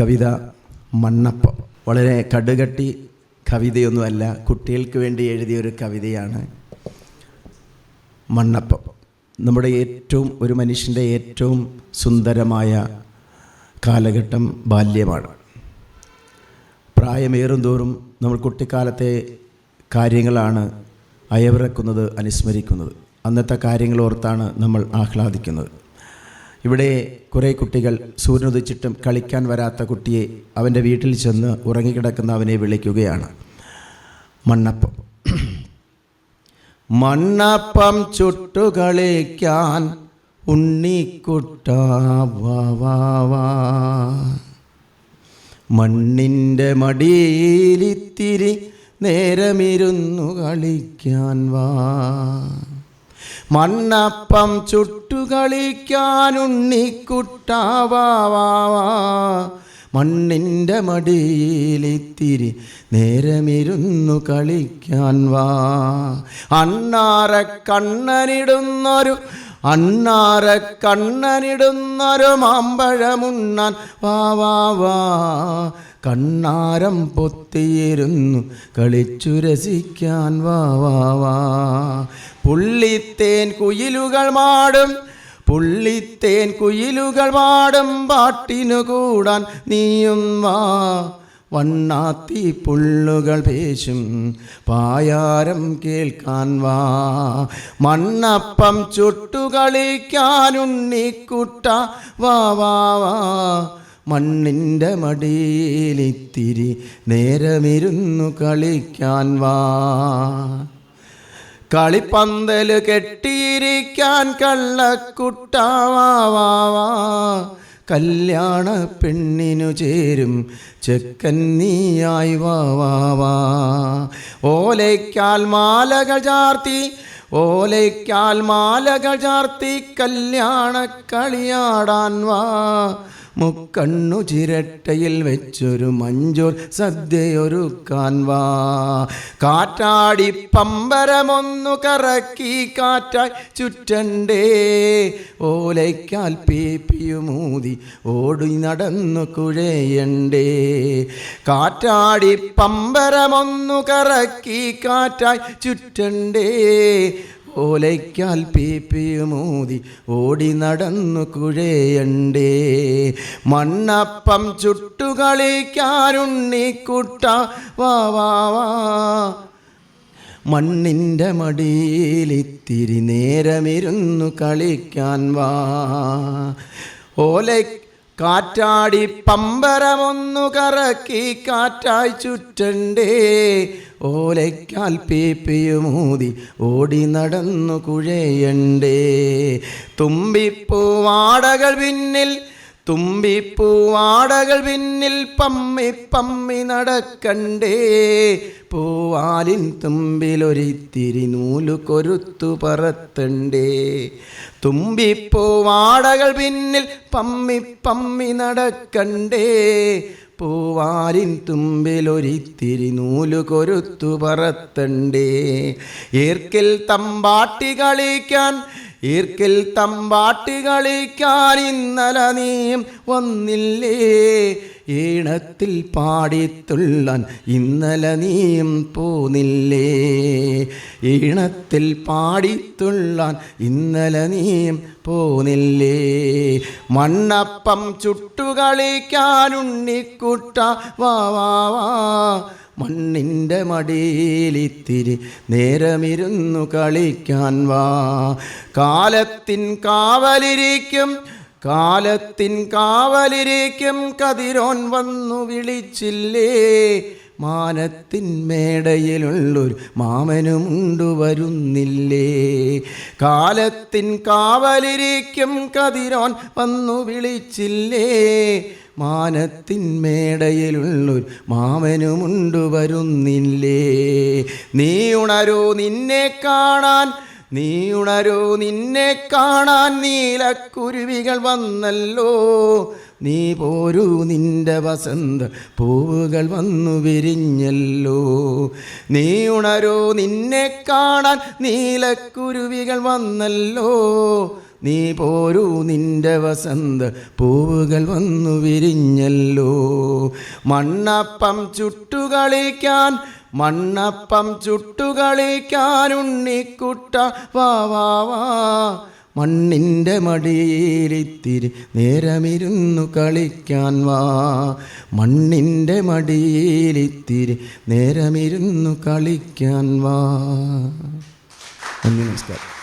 കവിത മണ്ണപ്പം. വളരെ കടുകട്ടി കവിതയൊന്നുമല്ല കുട്ടികൾക്ക് വേണ്ടി എഴുതിയ ഒരു കവിതയാണ് മണ്ണപ്പം. നമ്മുടെ ഏറ്റവും ഒരു മനുഷ്യന്റെ ഏറ്റവും സുന്ദരമായ കാലഘട്ടം ബാല്യമാണ്. പ്രായമേറും തോറും നമ്മൾ കുട്ടിക്കാലത്തെ കാര്യങ്ങളാണ് അയവിറക്കുന്നത് അനുസ്മരിക്കുന്നത്. അന്നത്തെ കാര്യങ്ങൾ ഓർത്താണ് നമ്മൾ ആഹ്ലാദിക്കുന്നത്. ഇവിടെ കുറേ കുട്ടികൾ സൂര്യനുദിച്ചിട്ടും കളിക്കാൻ വരാത്ത കുട്ടിയെ അവന്റെ വീട്ടിൽ ചെന്ന് ഉറങ്ങിക്കിടക്കുന്ന അവനെ വിളിക്കുകയാണ്. മണ്ണപ്പം. മണ്ണപ്പം ചുട്ടുകളിക്കാൻ ഉണ്ണിക്കുട്ട വാ വാ വാ മണ്ണിന്റെ മടിയിലിത്തിരി നേരമിരുന്നു കളിക്കാൻ വാ. മണ്ണപ്പം ചുട്ടുകളിക്കാൻ ഉണ്ണിക്കുട്ടാവാ വാ വാ മണ്ണിന്റെ മടിയിലിത്തിരി നേരമിരുന്നു കളിക്കാൻ വാ. അണ്ണാറെ കണ്ണനിടുന്നൊരു അണ്ണാറെ കണ്ണനിടുന്നൊരു മാമ്പഴമുണ്ണാൻ വാ വാ വാ. കണ്ണാരം പൊത്തിയിരുന്നു. കളിച്ചു രസിക്കാൻ വാ വാ വാ. പുള്ളിത്തേൻ കുയിലുകൾ മാടും. പുള്ളിത്തേൻ കുയിലുകൾ മാടും. പാട്ടിനു കൂടാൻ നീയും വാ. വണ്ണാത്തി പുള്ളുകൾ പേശും. പായാരം കേൾക്കാൻ വാ. മണ്ണപ്പം ചുട്ടുകളിക്കാനുണ്ണിക്കുട്ട വാ വാ വാ. മണ്ണിന്റെ മടിയിലിത്തിരി നേരമിരുന്നു കളിക്കാൻ വാ. കളിപ്പന്തൽ കെട്ടിയിരിക്കാൻ കള്ളക്കുട്ടാവാ കല്യാണ പെണ്ണിനു ചേരും ചെക്കൻ നീയായി വാ വാ വാ ഓലയ്ക്കാൽ മാലകൾ ചാർത്തി ഓലയ്ക്കാൽ മാലകൾ ചാർത്തി കല്യാണ കളിയാടാൻ വാ. മുക്കണ്ണു ചിരട്ടയിൽ വെച്ചൊരു മഞ്ചോർ സദ്യയൊരു കാൻവാ കാറ്റാടി പമ്പരമൊന്നു കറക്കി കാറ്റായി ചുറ്റണ്ടേ. ഓലയ്ക്കാൽ പീപ്പിയുമൂതി ഓടി നടന്നു കുഴയണ്ടേ. കാറ്റാടി പമ്പരമൊന്നു കറക്കി കാറ്റായി ചുറ്റണ്ടേ. ഓലയ്ക്കാൽ പീപ്പിയുമൂതി ഓടി നടന്നു കുഴയണ്ടേ. മണ്ണപ്പം ചുട്ടുകളിക്കാരുണ്ണിക്കുട്ട വാ വാ വാ. മണ്ണിന്റെ മടിയിലിത്തിരി നേരമിരുന്നു കളിക്കാൻ വാ. ഓല കാറ്റാടി പമ്പരമൊന്നു കറക്കി കാറ്റായി ചുറ്റണ്ടേ. ഓലയ്ക്കാൽ പീപ്പിയുമൂതി ഓടി നടന്നു കുഴയണ്ടേ. തുമ്പിപ്പൂവാടകൾ പിന്നിൽ തുമ്പിപ്പൂവാടകൾ പിന്നിൽ പമ്മി പമ്മി നടക്കണ്ടേ. പൂവാലിൻ തുമ്പിലൊരിത്തിരി നൂലു കൊരുത്തു പറത്തണ്ടേ തുമ്പിപ്പൂവാടകൾ പിന്നിൽ പമ്മി പമ്മി നടക്കണ്ടേ. പൂവാലിൻ തുമ്പിലൊരിത്തിരി നൂലു കൊരുത്തു പറത്തണ്ടേ. ഈർക്കിൽ തമ്പാട്ടി കളിക്കാൻ ഈർക്കിൽ തമ്പാട്ടി കളിക്കാൻ ഇന്നലെ നീ വന്നില്ലേ? ഈണത്തിൽ പാടിത്തുള്ളാൻ ഇന്നലെ നീയും പോന്നില്ലേ? ഈണത്തിൽ പാടിത്തുള്ളാൻ ഇന്നലെ നീയും പോന്നില്ലേ? മണ്ണപ്പം ചുട്ടുകളിക്കാനുണ്ണിക്കുട്ട വാ വാ വാ. മണ്ണിന്റെ മടിയിലിത്തിരി നേരമിരുന്നു കളിക്കാൻ വാ. കാലത്തിൻ കാവലിരിക്കും കാലത്തിൻ കാവലിരിക്കും കതിരോൻ വന്നു വിളിച്ചില്ലേ? മാനത്തിൻ മേടയിലുള്ളൊരു മാമനുമുണ്ടു വരുന്നില്ലേ? കാലത്തിൻ കാവലിരിക്കും കതിരോൻ വന്നു വിളിച്ചില്ലേ? മാനത്തിൻ മേടയിലുള്ളൊരു മാമനുമുണ്ടു വരുന്നില്ലേ? നീ ഉണരൂ നിന്നെ കാണാൻ നീ ഉണരൂ നിന്നെ കാണാൻ നീലക്കുരുവികൾ വന്നല്ലോ. നീ പോരൂ നിന്റെ വസന്ത പൂവുകൾ വന്നു വിരിഞ്ഞല്ലോ. നീ ഉണരൂ നിന്നെ കാണാൻ നീലക്കുരുവികൾ വന്നല്ലോ. നീ പോരൂ നിന്റെ വസന്ത പൂവുകൾ വന്നു വിരിഞ്ഞല്ലോ. മണ്ണപ്പം ചുട്ടുകളിക്കാൻ മണ്ണപ്പം ചുട്ടുകളിക്കാനുണ്ണിക്കുട്ട വാ വാ വാ. മണ്ണിന്റെ മടിയിലിത്തിരി നേരമിരുന്നു കളിക്കാൻ വാ. മണ്ണിന്റെ മടിയിലിത്തിരി നേരമിരുന്നു കളിക്കാൻ വാ. നന്ദി നമസ്കാരം.